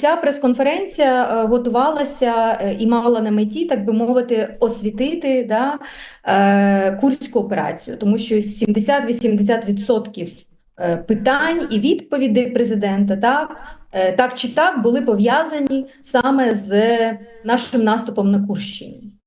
Ця прес-конференція е, готувалася е, і мала на меті, так би мовити, освітити да, е, курську операцію, тому що 70-80% е, питань і відповідей президента так, так чи так були пов'язані саме з нашим наступом на Курщині.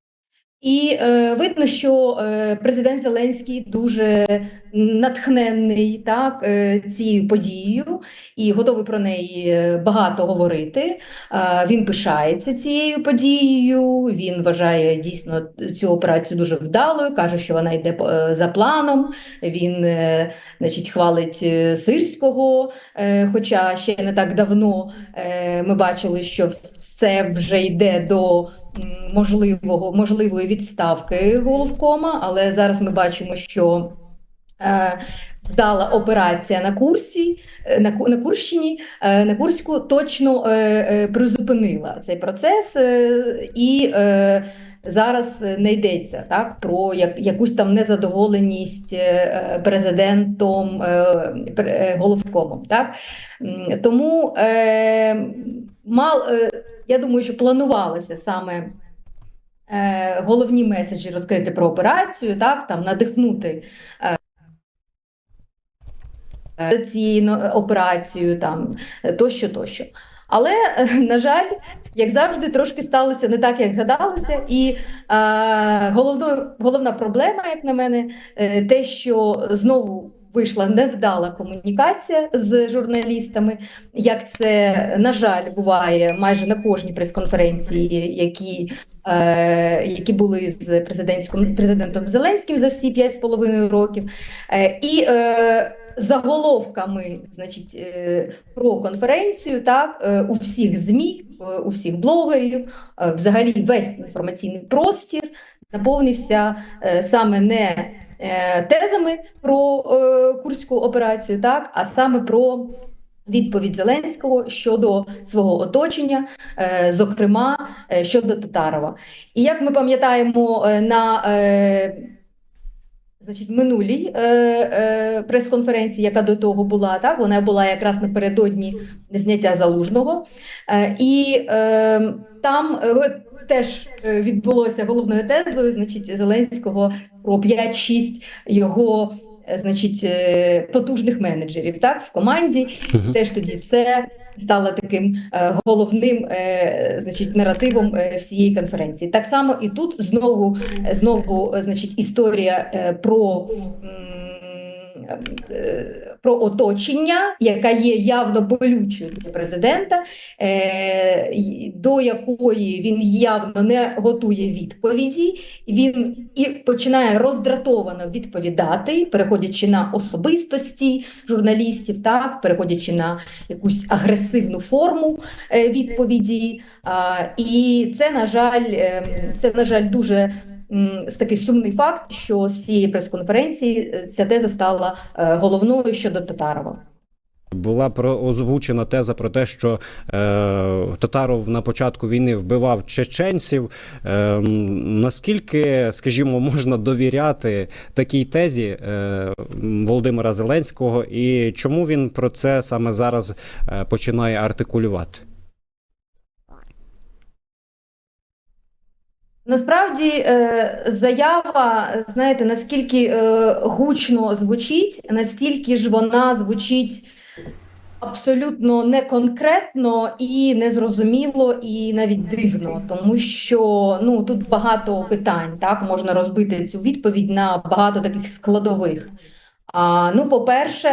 І е, видно, що е, президент Зеленський дуже натхненний так, е, цією подією і готовий про неї е, багато говорити. Е, він пишається цією подією. Він вважає дійсно цю операцію дуже вдалою. каже, що вона йде е, за планом. Він, е, значить, хвалить е, сирського. е, Хоча ще не так давно е, ми бачили, що все вже йде до можливого можливої відставки головкома, але зараз ми бачимо, що е, вдала операція на курсі, е, на, на Курщині, е, на Курську точно призупинила цей процес і зараз не йдеться так, про як, якусь там незадоволеність президентом, головкомом. Так? Тому мал, е, я думаю, що планувалося саме е, головні меседжі розкрити про операцію, так, там, надихнути е, цією но- операцією, там, тощо, тощо. Але, на жаль, як завжди, трошки сталося не так, як гадалося. І е, головною, головна проблема, як на мене, те, що знову вийшла невдала комунікація з журналістами, як це, на жаль, буває майже на кожній прес-конференції, які, е, які були з президентським, президентом Зеленським за всі 5,5 років. Е, і е, заголовками значить, е, про конференцію, так, е, у всіх ЗМІ, е, у всіх блогерів, е, взагалі весь інформаційний простір наповнився е, саме не тезами про е, курську операцію, так, а саме про відповідь Зеленського щодо свого оточення, е, зокрема е, щодо Татарова. І як ми пам'ятаємо е, на е, Значить, минулій е, е, прес-конференції, яка до того була, так вона була якраз напередодні зняття залужного, е, і е, там е, теж е, відбулося головною тезою, значить, Зеленського про 5-6 його. е, Значить, е, потужних менеджерів так в команді теж тоді це стало таким е, головним е, значить, наративом е, всієї конференції. Так само і тут знову, знову значить, історія про. М, е, Про оточення, яка є явно болючою для президента, е, до якої він явно не готує відповіді, він і починає роздратовано відповідати, переходячи на особистості журналістів, так, переходячи на якусь агресивну форму е, відповіді. І це, на жаль, ем, це, на жаль, дуже такий сумний факт, що з цієї прес-конференції е, ця теза стала е, головною щодо Татарова. Була про озвучена теза про те, що е, Татаров на початку війни вбивав чеченців. Е, наскільки, скажімо, можна довіряти такій тезі е, Володимира Зеленського, і чому він про це саме зараз е, починає артикулювати? Насправді е, заява, знаєте, наскільки е, гучно звучить, настільки ж вона звучить абсолютно неконкретно і незрозуміло, і навіть дивно, тому що ну тут багато питань, так можна розбити цю відповідь на багато таких складових. А, ну, по-перше,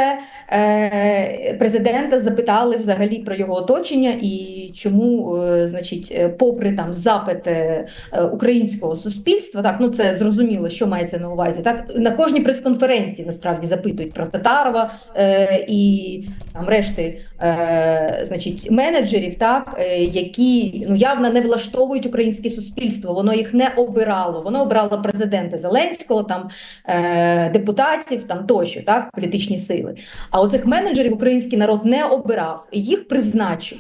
е, президента запитали взагалі про його оточення і чому, е, значить, е, попри там запити е, українського суспільства, так ну це зрозуміло, що мається на увазі. Так на кожній прес-конференції насправді запитують про Татарова е, і там решти, е, значить, менеджерів, так е, які ну явно не влаштовують українське суспільство. Воно їх не обирало. Воно обрало президента Зеленського, там е, депутатів, там тощо, так політичні сили. А оцих менеджерів український народ не обирав, їх призначив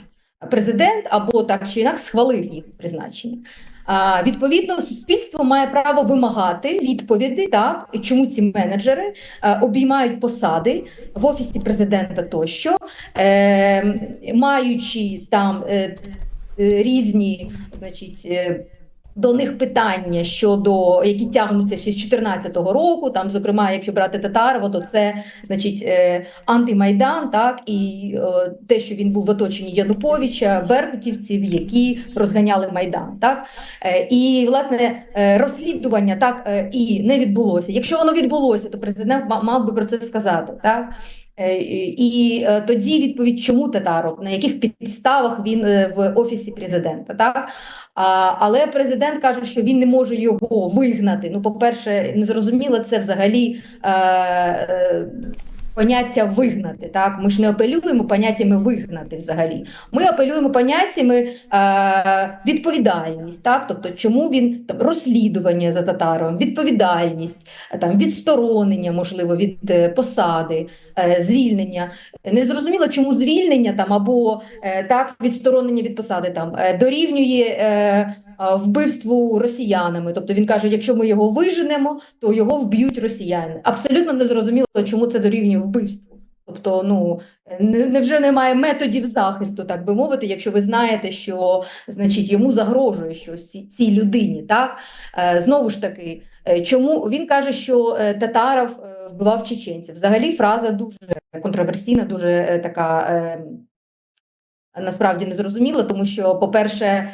президент або так чи інакше схвалив їх призначення. А, відповідно, суспільство має право вимагати відповіді, так чому ці менеджери е, обіймають посади в офісі президента тощо, е, маючи там е, е, різні, значить. е, до них питання щодо які тягнуться ще з 2014 року. Там, зокрема, якщо брати Татарова, то це значить е, антимайдан, так і е, те, що він був в оточенні Януковича, беркутівців, які розганяли майдан. Так Е, і власне розслідування так і не відбулося. Якщо воно відбулося, то президент ма- мав би про це сказати. Так і е, тоді відповідь, чому Татаров, на яких підставах він е, в офісі президента, так але президент каже, що він не може його вигнати. Ну, по-перше, незрозуміло це взагалі е, е, поняття вигнати. Так, ми ж не апелюємо поняттями вигнати взагалі. Ми апелюємо поняттями е, відповідальність, так, тобто, чому він там, розслідування за Татаровим, відповідальність, там відсторонення, можливо, від е, посади, е, звільнення. Незрозуміло, чому звільнення там або е, так відсторонення від посади там е, дорівнює е, вбивству росіянами. Тобто він каже, якщо ми його виженемо, то його вб'ють росіяни. Абсолютно незрозуміло, чому це дорівнює вбивству. Тобто, ну не- невже немає методів захисту, так би мовити, якщо ви знаєте, що значить йому загрожує щось цій, людині, так е, знову ж таки, е, чому він каже, що е, Татаров е, вбивав чеченців? Взагалі фраза дуже контроверсійна, дуже е, така е, насправді незрозуміла, тому що, по-перше, е,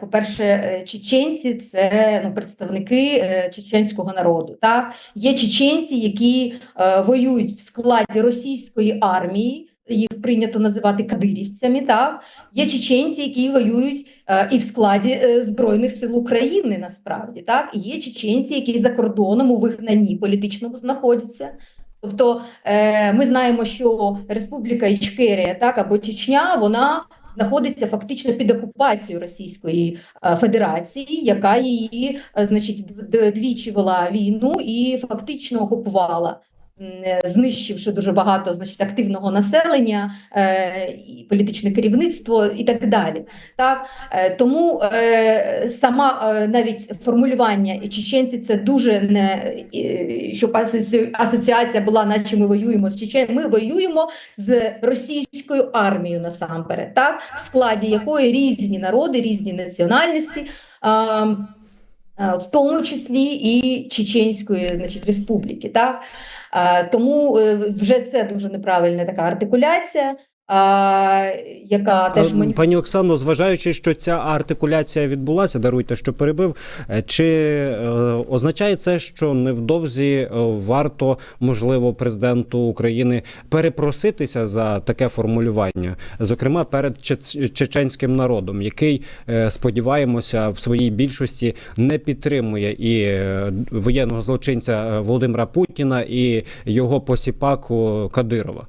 по-перше, е, чеченці це ну, представники е, чеченського народу. Так? Є чеченці, які е, воюють в складі російської армії. Їх прийнято називати кадирівцями. Так є чеченці, які воюють е, і в складі е, збройних сил України. Насправді так є чеченці, які за кордоном у вигнанні політичному знаходяться. Тобто е, ми знаємо, що Республіка Ічкерія, так або Чечня, вона знаходиться фактично під окупацією Російської е, Федерації, яка її, е, значить, двічі вела війну і фактично окупувала. Е, Знищивши дуже багато значить, активного населення, е, і політичне керівництво і так далі. Так? Е, тому сама навіть формулювання чеченці це дуже не щоб асоціація була, наче ми воюємо з Чеченцями. Ми воюємо з російською армією насамперед, так в складі якої різні народи, різні національності. В тому числі і Чеченської значить, республіки, так тому е, вже це дуже неправильна така артикуляція, а, яка теж А, мані... Пані Оксано, зважаючи, що ця артикуляція відбулася, даруйте, що перебив. е, Чи е, означає це, що невдовзі е, варто, можливо, президенту України перепроситися за таке формулювання, зокрема перед чеченським народом, який е, сподіваємося в своїй більшості не підтримує і е, воєнного злочинця Володимира Путіна і його посіпаку Кадирова?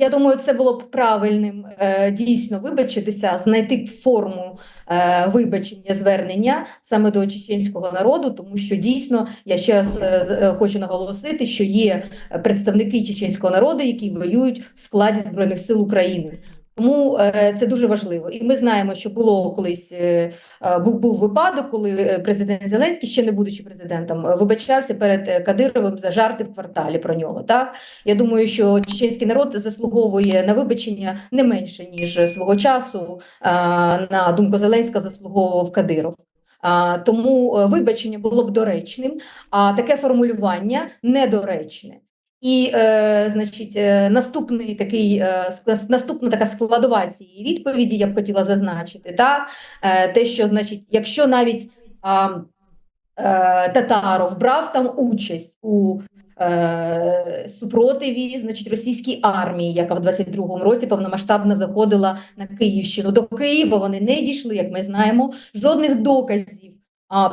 Я думаю, це було б правильним е, дійсно вибачитися, знайти б форму е, вибачення звернення саме до чеченського народу, тому що дійсно я ще раз е, хочу наголосити, що є представники чеченського народу, які воюють в складі збройних сил України. Тому е, це дуже важливо, і ми знаємо, що було колись е, е, був, був випадок, коли президент Зеленський, ще не будучи президентом, вибачався перед Кадировим за жарти в кварталі про нього. Так я думаю, що чеченський народ заслуговує на вибачення не менше ніж свого часу. На думку Зеленська заслуговував Кадиров. А, Тому вибачення було б доречним, а таке формулювання недоречне. І, е, значить, е, наступний такий е, наступна така складова цієї відповіді я б хотіла зазначити, так? Е, те, що значить, якщо навіть а, е, Татаров брав там участь у е, супротиві, значить, російській армії, яка в 22-му році повномасштабно заходила на Київщину. До Києва вони не дійшли, як ми знаємо, жодних доказів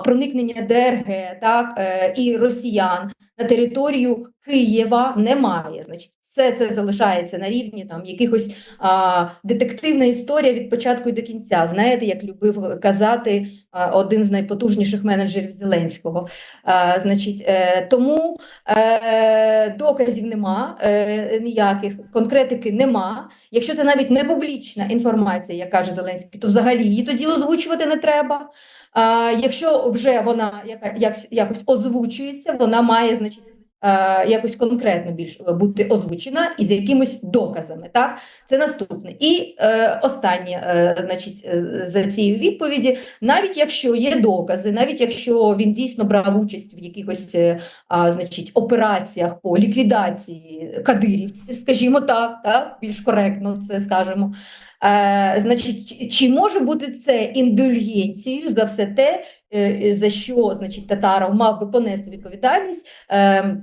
проникнення ДРГ так, е, і росіян на територію Києва немає. Значить, все це залишається на рівні там якихось а, детективна історія від початку і до кінця. Знаєте, як любив казати а, один з найпотужніших менеджерів Зеленського. А, значить, е, тому е, доказів нема е, ніяких, конкретики нема. Якщо це навіть не публічна інформація, як каже Зеленський, то взагалі її тоді озвучувати не треба. А, якщо вже вона як, якось озвучується, вона має, значить, е, якось конкретно більш бути озвучена і з якимись доказами. Так, це наступне. І е, останнє, е, значить, е, за цією відповіді, навіть якщо є докази, навіть якщо він дійсно брав участь в якихось е, а, значить, операціях по ліквідації кадирівців, скажімо так, так, більш коректно це скажемо. Е, значить, чи- може бути це індульгенцією за все те, е, за що значить, Татаров мав би понести відповідальність? Е,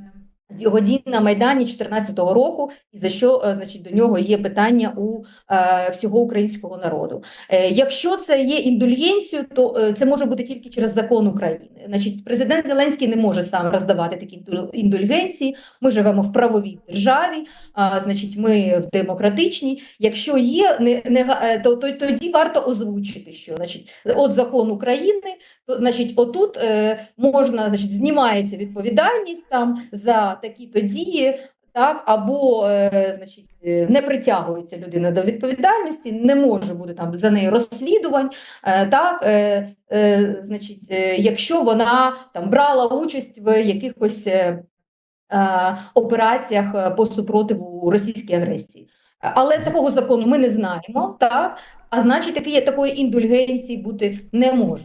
його дій на Майдані 2014 року, і за що е, значить, до нього є питання у е, всього українського народу. Е, Якщо це є індульгенцією, то е, це може бути тільки через закон України. Значить, президент Зеленський не може сам роздавати такі індульгенції. Ми живемо в правовій державі, а, значить, ми в демократичній. Якщо є, не, не, е, то, то тоді варто озвучити, що значить, от закон України, то значить, отут е, можна, значить, знімається відповідальність там за такі то дії. Так, або е, значить, е, не притягується людина до відповідальності, не може бути там за нею розслідувань. Е, так, е, е, значить, е, якщо вона там брала участь в якихось е, операціях е, по супротиву російській агресії. Але такого закону ми не знаємо, так? А значить, такі, такої індульгенції бути не може.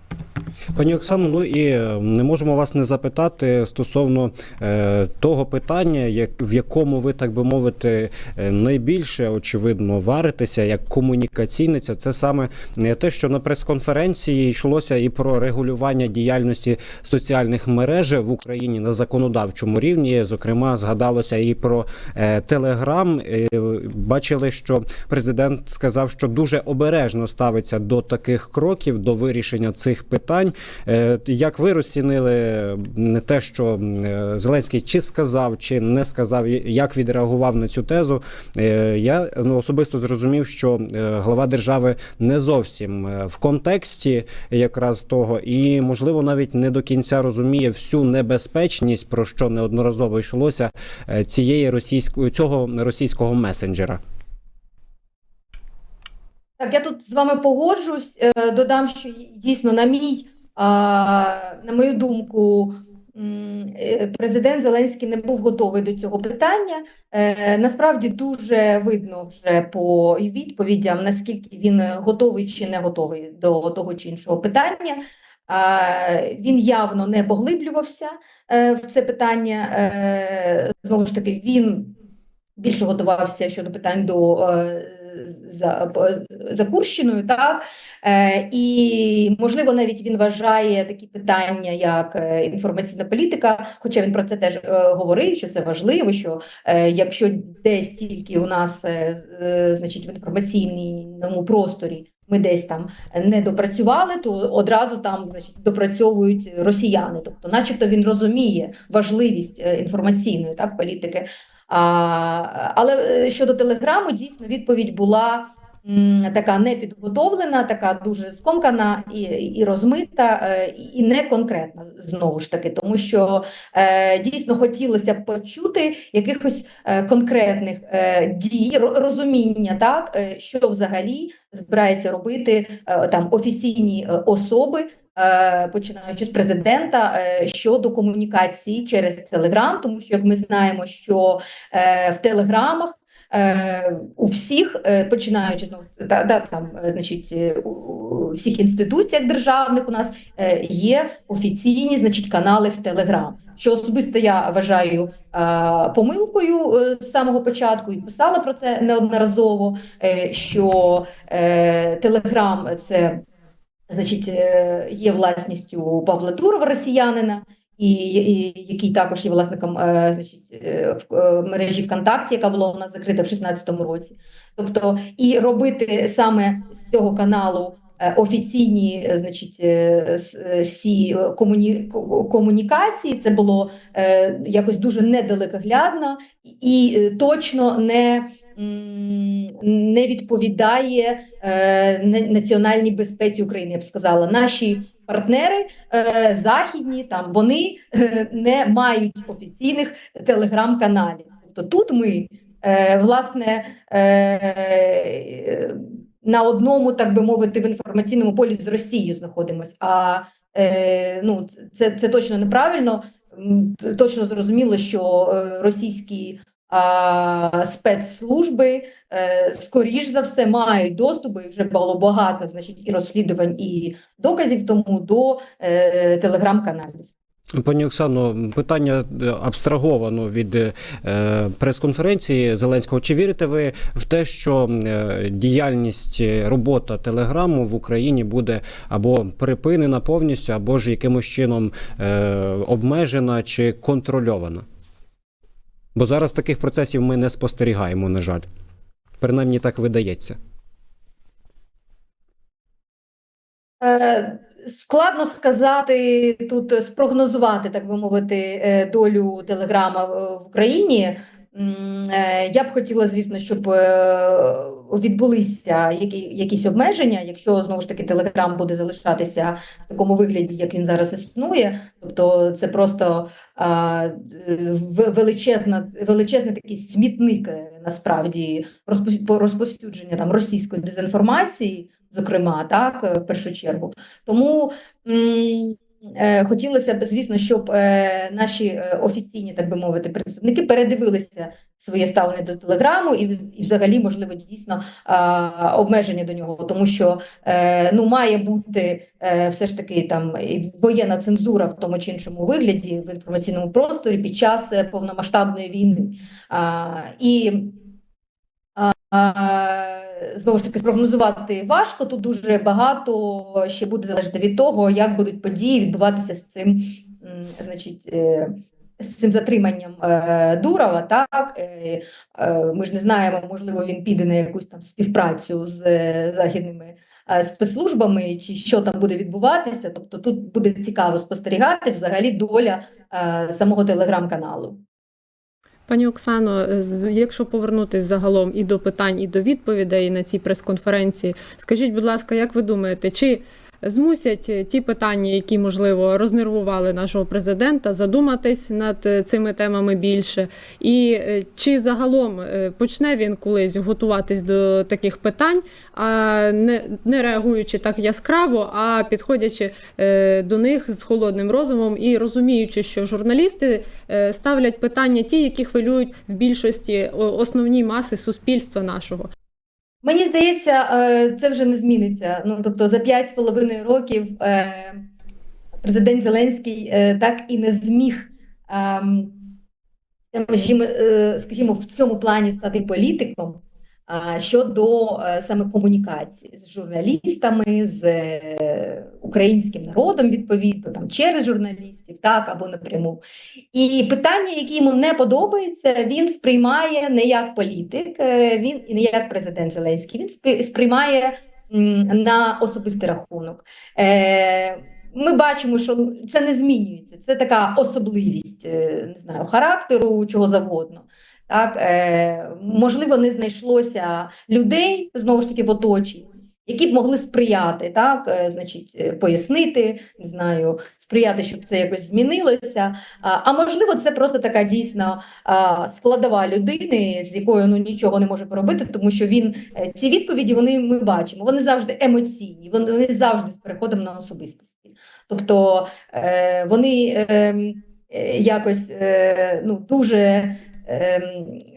Пані Оксано, ну і е, не можемо вас не запитати стосовно е, того питання, як в якому ви так би мовити е, найбільше очевидно варитеся як комунікаційниця. Це саме е, те, що на прес-конференції йшлося і про регулювання діяльності соціальних мереж в Україні на законодавчому рівні. Зокрема, згадалося і про е, Телеграм. Бачили, що президент сказав, що дуже обережно ставиться до таких кроків, до вирішення цих питань. Е, Як ви розцінили не те, що е, Зеленський чи сказав, чи не сказав, як відреагував на цю тезу? Е, Я ну, особисто зрозумів, що глава держави не зовсім в контексті якраз того, і можливо навіть не до кінця розуміє всю небезпечність, про що неодноразово йшлося цієї російської цього російського месенджера. Так, я тут з вами погоджусь. Додам, що дійсно, на мій, на мою думку, е, президент Зеленський не був готовий до цього питання. Е, Насправді дуже видно вже по відповідям, наскільки він готовий чи не готовий до того чи іншого питання. Він явно не поглиблювався е, в це питання. Знову ж таки, він більше готувався щодо питань до за, Курщиною, так е, і можливо навіть він вважає такі питання, як е, інформаційна політика, хоча він про це теж е, говорив, що це важливо, що якщо десь тільки у нас значить в інформаційному просторі. Ми десь там не допрацювали, то одразу там значить, допрацьовують росіяни. Тобто, начебто він розуміє важливість інформаційної так, політики. А, але е, щодо телеграму, дійсно відповідь була м, така непідготовлена, така дуже скомкана і, і розмита, е, і не конкретна знову ж таки, тому що е, дійсно хотілося б почути якихось е, конкретних е, дій, розуміння, так е, що взагалі збирається робити е, там офіційні особи. Е, Починаючи з президента е, щодо комунікації через Телеграм, тому що як ми знаємо, що е, в телеграмах у всіх, починаючи знову да, да, там, значить, у всіх інституціях державних у нас є офіційні значить, канали в Телеграм. Що особисто я вважаю помилкою з самого початку і писала про це неодноразово. Що Телеграм це значить, е, є власністю Павла Дурова, росіянина, і, і який також є власником е, значить, е, в мережі ВКонтакті, яка була у нас закрита в 2016 році. Тобто, і робити саме з цього каналу офіційні, значить, всі комуні... комунікації. Це було якось дуже недалекоглядно і точно не, не відповідає е, національній безпеці України. Я б сказала, наші партнери е, західні там вони е, не мають офіційних телеграм-каналів. Тобто тут ми власне на одному, так би мовити, в інформаційному полі з Росією знаходимось. А е, ну, це, це точно неправильно. Точно зрозуміло, що російські спецслужби е, скоріш за все мають доступ, і вже було багато, значить, і розслідувань, і доказів тому до е, телеграм-каналів. Пані Оксано, питання е, абстраговано від прес-конференції Зеленського. Чи вірите ви в те, що діяльність робота телеграму в Україні буде або припинена повністю, або ж якимось чином обмежена чи контрольована? Бо зараз таких процесів ми не спостерігаємо, на жаль. Принаймні так видається. Е, Складно сказати тут, спрогнозувати, так би мовити, е, долю Телеграма в Україні. Е, Я б хотіла, звісно, щоб е, відбулися які, якісь обмеження, якщо знову ж таки Телеграм буде залишатися в такому вигляді, як він зараз існує. Тобто це просто а, величезна, величезний такий смітник е, насправді розпов- по- розповсюдження там російської дезінформації, зокрема, так, в першу чергу. Тому хотілося б, звісно, щоб е, наші е, офіційні, так би мовити, представники передивилися своє ставлення до телеграму і, і взагалі, можливо, дійсно обмеження до нього, тому що е, ну, має бути е, все ж таки там воєнна цензура в тому чи іншому вигляді в інформаційному просторі під час е, повномасштабної війни. І Знову ж таки, спрогнозувати важко. Тут дуже багато ще буде залежати від того, як будуть події відбуватися з цим, значить, е, з цим затриманням е, Дурова. Так Е, е, ми ж не знаємо, можливо, він піде на якусь там співпрацю з е, західними е, спецслужбами, чи що там буде відбуватися. Тобто, тут буде цікаво спостерігати взагалі доля е, самого телеграм-каналу. Пані Оксано, з- якщо повернутися загалом і до питань, і до відповідей на цій прес-конференції, скажіть, будь ласка, як ви думаєте, чи змусять е, ті питання, які можливо рознервували нашого президента, задуматись над е, цими темами більше? І е, чи загалом почне він колись готуватись до таких питань, а не, не реагуючи так яскраво, а підходячи до них з холодним розумом і розуміючи, що журналісти ставлять питання ті, які хвилюють в більшості основні маси суспільства нашого. Мені здається, е, це вже не зміниться. Ну тобто, за п'ять з половиною років е, президент Зеленський е, так і не зміг, ем, скажімо, в цьому плані стати політиком. Щодо е, саме комунікації з журналістами, з е, українським народом, відповідно, там через журналістів, так або напряму. І питання, які йому не подобаються, він сприймає не як політик, е, він і не як президент Зеленський. Він спри- сприймає на особистий рахунок. Ми бачимо, що це не змінюється. Це така особливість, не знаю, характеру, чого завгодно. Так, е, можливо, не знайшлося людей знову ж таки в оточенні, які б могли сприяти, так, е, значить, е, пояснити, не знаю, сприяти, щоб це якось змінилося. А, а можливо, це просто така дійсно а, складова людини, з якою ну нічого не може поробити, тому що він е, ці відповіді вони ми бачимо. Вони завжди емоційні, вони, завжди з переходом на особистості. Тобто е, вони ем, е, якось е, ну дуже. Ем,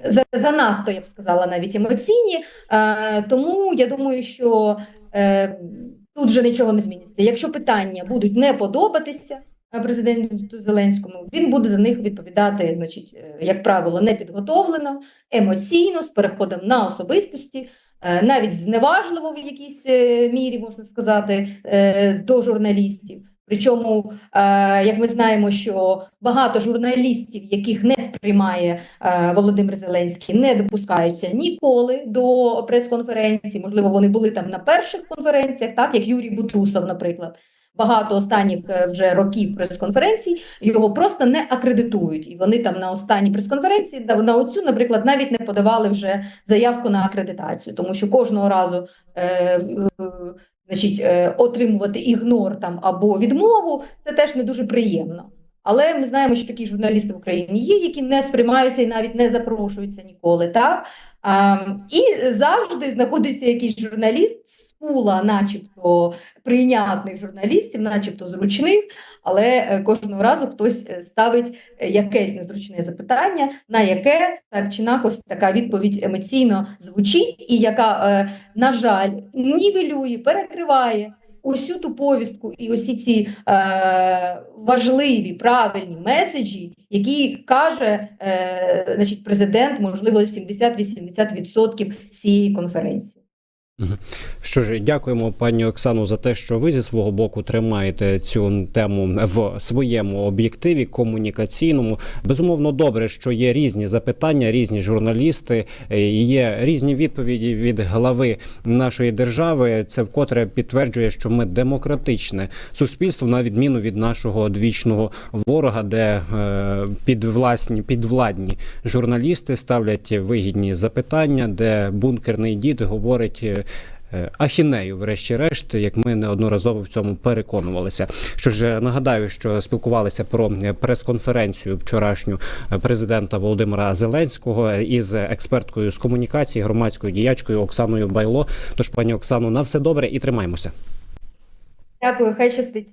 за- Занадто, я б сказала, навіть емоційні, Е, тому я думаю, що е, тут вже нічого не зміниться. Якщо питання будуть не подобатися е, президенту Зеленському, він буде за них відповідати, значить, як правило, непідготовлено, емоційно, з переходом на особистості, навіть зневажливо в якійсь мірі, можна сказати, до журналістів. Причому, е, як ми знаємо, що багато журналістів, яких не сприймає е, Володимир Зеленський, не допускаються ніколи до прес-конференцій. Можливо, вони були там на перших конференціях, так як Юрій Бутусов, наприклад. Багато останніх е, вже років прес-конференцій його просто не акредитують, і вони там на останній прес-конференції на- оцю, наприклад, навіть не подавали вже заявку на акредитацію, тому що кожного разу е, значить, е, отримувати ігнор там або відмову, це теж не дуже приємно. Але ми знаємо, що такі журналісти в Україні є, які не сприймаються і навіть не запрошуються ніколи. Так? А, і завжди знаходиться якийсь журналіст пула, начебто прийнятних журналістів, начебто зручних, але е, кожного разу хтось е, ставить е, якесь незручне запитання, на яке так чи інакось така відповідь емоційно звучить, і яка, на жаль, нівелює, перекриває усю ту повістку і усі ці е, важливі правильні меседжі, які каже е, значить, президент, можливо, 70-80% всієї конференції. Що ж, дякуємо пані Оксану за те, що ви зі свого боку тримаєте цю тему в своєму об'єктиві комунікаційному. Безумовно, добре, що є різні запитання, різні журналісти, е, є різні відповіді від глави нашої держави. Це вкотре підтверджує, що ми демократичне суспільство, на відміну від нашого одвічного ворога, де е, підвласні підвладні журналісти ставлять вигідні запитання, де бункерний дід говорить. Е, Ахінею, врешті-решт, як ми неодноразово в цьому переконувалися. Що ж е, нагадаю, що спілкувалися про е, прес-конференцію вчорашню президента Володимира Зеленського із експерткою з комунікації, громадською діячкою Оксаною Байло. Тож, пані Оксано, на все добре і тримаймося. Дякую, хай щастить.